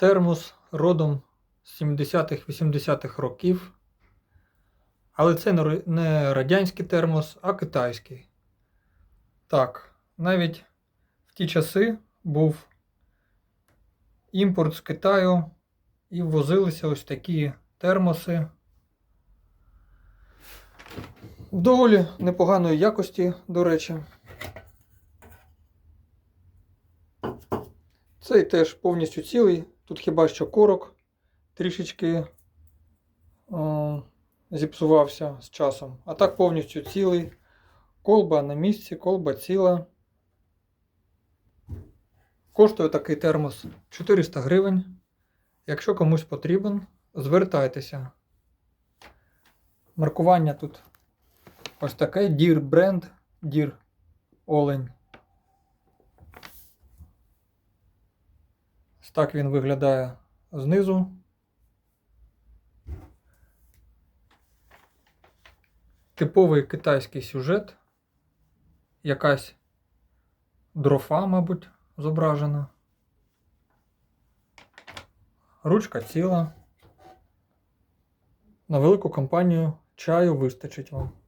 термос родом з 70-х-80-х років. Але це не радянський термос, а китайський. Так, навіть в ті часи був імпорт з Китаю і ввозилися ось такі термоси. Доволі непоганої якості, до речі. Цей теж повністю цілий. Тут хіба що корок трішечки о, зіпсувався з часом. А так повністю цілий. Колба на місці, колба ціла. Коштує такий термос 400 гривень. Якщо комусь потрібен, звертайтеся. Маркування тут ось таке Deer бренд, Deer Олень. Ось так він виглядає знизу. Типовий китайський сюжет. Якась дрофа, мабуть, зображена. Ручка ціла. На велику компанію чаю вистачить вам.